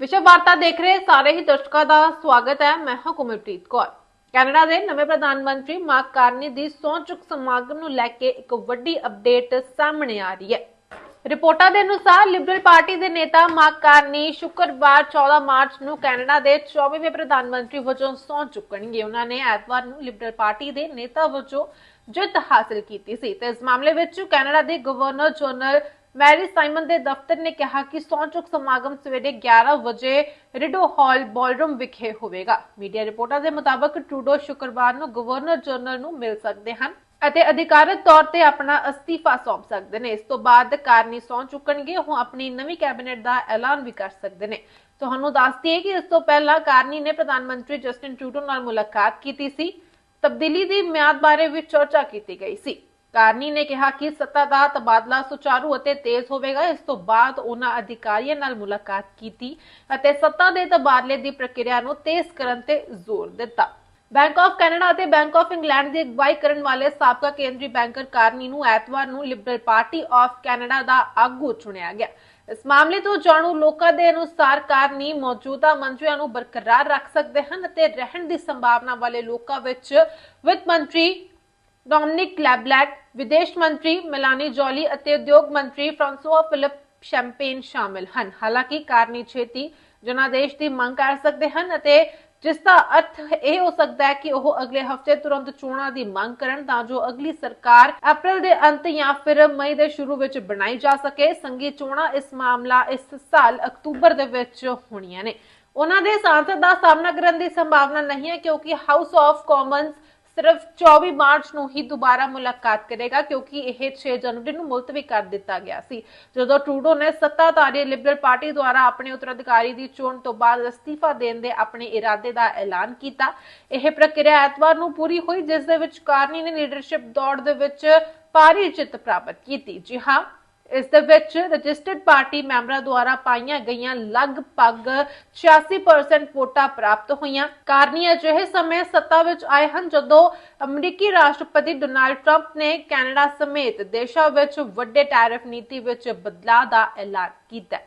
ਵਿਸ਼ਵ ਵਾਰਤਾ ਦੇਖ ਰਹੇ ਸਾਰੇ ਹੀ ਦਰਸ਼ਕਾਂ ਦਾ ਸਵਾਗਤ ਹੈ। ਮੈਂ ਹਾਂ ਕੁਮਲਪ੍ਰੀਤ ਕੌਰ। ਕੈਨੇਡਾ ਦੇ ਨਵੇਂ ਪ੍ਰਧਾਨ ਮੰਤਰੀ ਮਾਰਕ ਕਾਰਨੀ ਦੀ ਸਹੁੰ ਚੁੱਕ ਸਮਾਗਮ ਨੂੰ ਲੈ ਕੇ ਇੱਕ ਵੱਡੀ ਅਪਡੇਟ ਸਾਹਮਣੇ ਆ ਰਹੀ ਹੈ। ਰਿਪੋਰਟਾਂ ਦੇ ਅਨੁਸਾਰ ਲਿਬਰਲ ਪਾਰਟੀ ਦੇ ਨੇਤਾ ਮਾਰਕ ਕਾਰਨੀ ਸ਼ੁੱਕਰਵਾਰ 14 ਮਾਰਚ ਨੂੰ ਕੈਨੇਡਾ ਦੇ 24ਵੇਂ ਪ੍ਰਧਾਨ ਮੰਤਰੀ ਵਜੋਂ ਸਹੁੰ ਚੁੱਕਣਗੇ। ਉਹਨਾਂ ਨੇ ਐਤਵਾਰ ਨੂੰ ਲਿਬਰਲ ਪਾਰਟੀ ਦੇ ਨੇਤਾ ਵਜੋਂ ਜਿੱਤ ਹਾਸਲ ਕੀਤੀ ਸੀ। ਤੇ ਇਸ ਮਾਮਲੇ ਵਿੱਚ ਕੈਨੇਡਾ ਦੇ ਗਵਰਨਰ ਜਨਰਲ ਮੈਰੀ ਸਾਈਮਨ ਦੇ ਦਫ਼ਤਰ ਨੇ ਕਿਹਾ ਕਿ ਸਹੁੰ ਚੁੱਕ ਸਮਾਗਮ ਸਵੇਰੇ 11 ਵਜੇ ਰਿਡੋ ਹਾਲ ਬਾਲਰੂਮ ਵਿਖੇ ਹੋਵੇਗਾ। ਮੀਡੀਆ ਰਿਪੋਰਟਾਂ ਦੇ ਮੁਤਾਬਕ ਟਰੂਡੋ ਸ਼ੁੱਕਰਵਾਰ ਨੂੰ ਗਵਰਨਰ ਜਨਰਲ ਨੂੰ ਮਿਲ ਸਕਦੇ ਹਨ ਅਤੇ ਅਧਿਕਾਰਤ ਤੌਰ ਤੇ ਆਪਣਾ ਅਸਤੀਫਾ ਸੌਂਪ ਸਕਦੇ ਨੇ। ਇਸ ਤੋਂ ਬਾਅਦ ਕਾਰਨੀ ਸਹੁੰ ਚੁੱਕਣਗੇ, ਉਹ ਆਪਣੀ ਨਵੀਂ ਕੈਬਨਿਟ ਦਾ ਐਲਾਨ ਵੀ ਕਰ ਸਕਦੇ ਨੇ। ਤੁਹਾਨੂੰ ਦੱਸ ਦਈਏ ਕਿ ਇਸ ਤੋਂ ਪਹਿਲਾਂ ਕਾਰਨੀ ਨੇ ਪ੍ਰਧਾਨ ਮੰਤਰੀ ਜਸਟਿਨ ਟਰੂਡੋ ਨਾਲ ਮੁਲਾਕਾਤ ਕੀਤੀ ਸੀ। ਤਬਦੀਲੀ ਦੀ ਮਿਆਦ ਬਾਰੇ ਵੀ ਚਰਚਾ ਕੀਤੀ ਗਈ ਸੀ। ਕਾਰਨੀ ਨੇ ਕਿਹਾ ਕਿ ਸੱਤਾ ਦਾ ਤਬਾਦਲਾ ਸੁਚਾਰੂ ਅਤੇ ਤੇਜ਼ ਹੋਵੇਗਾ। ਇਸ ਤੋਂ ਬਾਅਦ ਉਹਨਾਂ ਅਧਿਕਾਰੀਆਂ ਨਾਲ ਮੁਲਾਕਾਤ ਕੀਤੀ ਅਤੇ ਸੱਤਾ ਦੇ ਤਬਾਦਲੇ ਦੀ ਪ੍ਰਕਿਰਿਆ ਨੂੰ ਤੇਜ਼ ਕਰਨ ਤੇ ਜ਼ੋਰ ਦਿੱਤਾ। ਬੈਂਕ ਆਫ ਕੈਨੇਡਾ ਅਤੇ ਬੈਂਕ ਆਫ ਇੰਗਲੈਂਡ ਦੀ ਅਗਵਾਈ ਕਰਨ ਵਾਲੇ ਸਾਬਕਾ ਕੇਂਦਰੀ ਬੈਂਕਰ ਕਾਰਨੀ ਨੂੰ ਐਤਵਾਰ ਨੂੰ ਲਿਬਰਲ ਪਾਰਟੀ ਆਫ ਕੈਨੇਡਾ ਦਾ ਆਗੂ ਚੁਣਿਆ ਗਿਆ। ਇਸ ਮਾਮਲੇ ਤੋਂ ਜਾਣੂ ਲੋਕਾਂ ਦੇ ਅਨੁਸਾਰ ਕਾਰਨੀ ਮੌਜੂਦਾ ਮੰਤਰੀਆਂ ਨੂੰ ਬਰਕਰਾਰ ਰੱਖ ਸਕਦੇ ਹਨ ਅਤੇ ਰਹਿਣ ਦੀ ਸੰਭਾਵਨਾ ਵਾਲੇ ਲੋਕਾਂ ਵਿੱਚ ਵਿੱਤ ਮੰਤਰੀ ਡੋਮਿਨਿਕ ਲੈਬਲੈਕ ਵਿਦੇਸ਼ ਮੰਤਰੀ ਮਿਲਾਨੀ ਜੋਲੀ ਅਤੇ ਉਦਯੋਗ ਮੰਤਰੀ ਫ੍ਰਾਂਸੋਆ ਫਿਲਿਪ ਸ਼ੈਂਪੇਨ ਸ਼ਾਮਿਲ ਹਨ। ਹਾਲਾਂਕਿ ਕਾਰਨੀ ਛੇਤੀ ਜਨਾਦੇਸ਼ ਦੀ ਮੰਗ ਕਰ ਸਕਦੇ ਹਨ ਅਤੇ ਜਿਸ ਦਾ ਅਰਥ ਇਹ ਹੋ ਸਕਦਾ ਹੈ ਕਿ ਉਹ ਅਗਲੇ ਹਫ਼ਤੇ ਤੁਰੰਤ ਚੋਣਾਂ ਦੀ ਮੰਗ ਕਰਨ ਤਾਂ ਜੋ ਅਗਲੀ ਸਰਕਾਰ ਅਪ੍ਰੈਲ ਦੇ ਅੰਤ ਜਾਂ ਫਿਰ ਮਈ ਦੇ ਸ਼ੁਰੂ ਵਿੱਚ ਬਣਾਈ ਜਾ ਸਕੇ। ਸੰਗੀ ਚੋਣਾਂ ਇਸ ਮਾਮਲਾ ਇਸ ਸਾਲ ਅਕਤੂਬਰ ਦੇ ਵਿੱਚ ਹੋਣੀਆਂ ਨੇ। ਉਹਨਾਂ ਦੇ ਸਾਂਸਦ ਦਾ ਸਾਹਮਣਾ ਕਰਨ ਦੀ ਸੰਭਾਵਨਾ ਨਹੀਂ ਹੈ ਕਿਉਂਕਿ ਹਾਊਸ ਆਫ ਕਾਮਨਸ ਸਿਰਫ 24 ਮਾਰਚ ਨੂੰ ਹੀ ਦੁਬਾਰਾ ਮੁਲਾਕਾਤ ਕਰੇਗਾ, ਕਿਉਂਕਿ ਇਹ 6 ਜਨਵਰੀ ਨੂੰ ਮੁਲਤਵੀ ਕਰ ਦਿੱਤਾ ਗਿਆ ਸੀ। ਜਦੋਂ ਟਰੂਡੋ ਨੇ ਸੱਤਾਧਾਰੀ ਲਿਬਰਲ ਪਾਰਟੀ ਦੁਆਰਾ ਆਪਣੇ ਉੱਤਰਾਧਿਕਾਰੀ ਦੀ ਚੋਣ ਤੋਂ ਬਾਅਦ ਅਸਤੀਫਾ ਦੇਣ ਦੇ ਆਪਣੇ ਇਰਾਦੇ ਦਾ ਐਲਾਨ ਕੀਤਾ, ਇਹ ਪ੍ਰਕਿਰਿਆ ਐਤਵਾਰ ਨੂੰ ਪੂਰੀ ਹੋਈ, ਜਿਸ ਦੇ ਵਿੱਚ ਕਾਰਨੀ ਨੇ ਲੀਡਰਸ਼ਿਪ ਦੌੜ ਦੇ ਵਿੱਚ ਭਾਰੀ ਜਿੱਤ ਪ੍ਰਾਪਤ ਕੀਤੀ। ਜੀ ਹਾਂ ਇਸ ਦੇ ਵਿੱਚ ਰਜਿਸਟਰਡ ਪਾਰਟੀ ਮੈਂਬਰਾਂ ਦੁਆਰਾ ਪਾਈਆਂ ਗਈਆਂ ਲਗਭਗ 86% ਵੋਟਾਂ ਪ੍ਰਾਪਤ ਹੋਈਆਂ। ਕਾਰਨੀ ਅਜਿਹੇ ਸਮੇਂ ਸੱਤਾ ਵਿੱਚ ਆਏ ਹਨ ਜਦੋਂ ਅਮਰੀਕੀ ਰਾਸ਼ਟਰਪਤੀ ਡੋਨਾਲਡ ਟਰੰਪ ਨੇ ਕੈਨੇਡਾ ਸਮੇਤ ਦੇਸ਼ਾਂ ਵਿੱਚ ਵੱਡੇ ਟੈਰਿਫ ਨੀਤੀ ਵਿੱਚ ਬਦਲਾਅ ਦਾ ਐਲਾਨ ਕੀਤਾ।